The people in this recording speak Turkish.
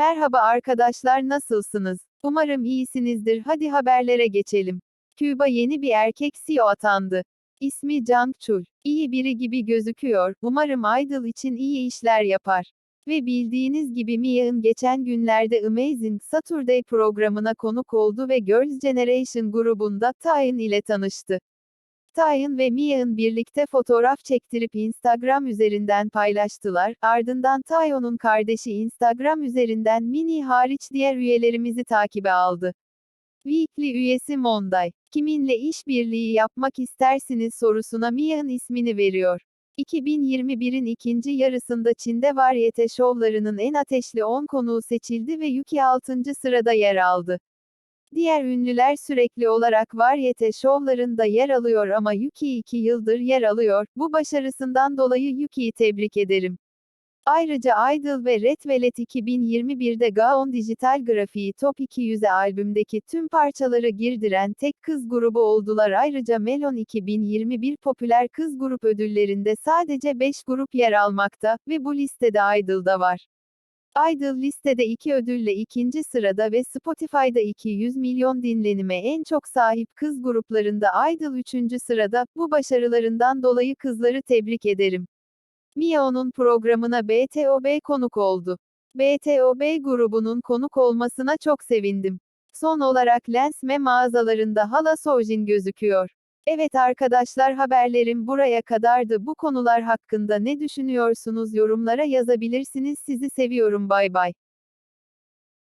Merhaba arkadaşlar nasılsınız? Umarım iyisinizdir. Hadi haberlere geçelim. Küba yeni bir erkek CEO atandı. İsmi Jang Chul. İyi biri gibi gözüküyor. Umarım Idol için iyi işler yapar. Ve bildiğiniz gibi Mia'nın geçen günlerde Amazing Saturday programına konuk oldu ve Girls' Generation grubunda Taeyeon ile tanıştı. Taeyeon ve Mia'nın birlikte fotoğraf çektirip Instagram üzerinden paylaştılar. Ardından Taeyeon'un kardeşi Instagram üzerinden Mini hariç diğer üyelerimizi takibe aldı. Weekly üyesi Monday, kiminle işbirliği yapmak istersiniz sorusuna Mia'nın ismini veriyor. 2021'in ikinci yarısında Çin'de varyete şovlarının en ateşli 10 konuğu seçildi ve Yuki 6. sırada yer aldı. Diğer ünlüler sürekli olarak varyete şovlarında yer alıyor ama Yuki 2 yıldır yer alıyor. Bu başarısından dolayı Yuki'yi tebrik ederim. Ayrıca Idol ve Red Velvet 2021'de Gaon Dijital Grafiği Top 200'e albümdeki tüm parçaları girdiren tek kız grubu oldular. Ayrıca Melon 2021 Popüler Kız Grup ödüllerinde sadece 5 grup yer almakta ve bu listede Idol da var. Idol listede iki ödülle ikinci sırada ve Spotify'da 200 milyon dinlenime en çok sahip kız gruplarında Idol üçüncü sırada, bu başarılarından dolayı kızları tebrik ederim. Mia'nın programına BTOB konuk oldu. BTOB grubunun konuk olmasına çok sevindim. Son olarak Lensme mağazalarında hala Sojin gözüküyor. Evet arkadaşlar haberlerim buraya kadardı. Bu konular hakkında ne düşünüyorsunuz yorumlara yazabilirsiniz. Sizi seviyorum bay bay.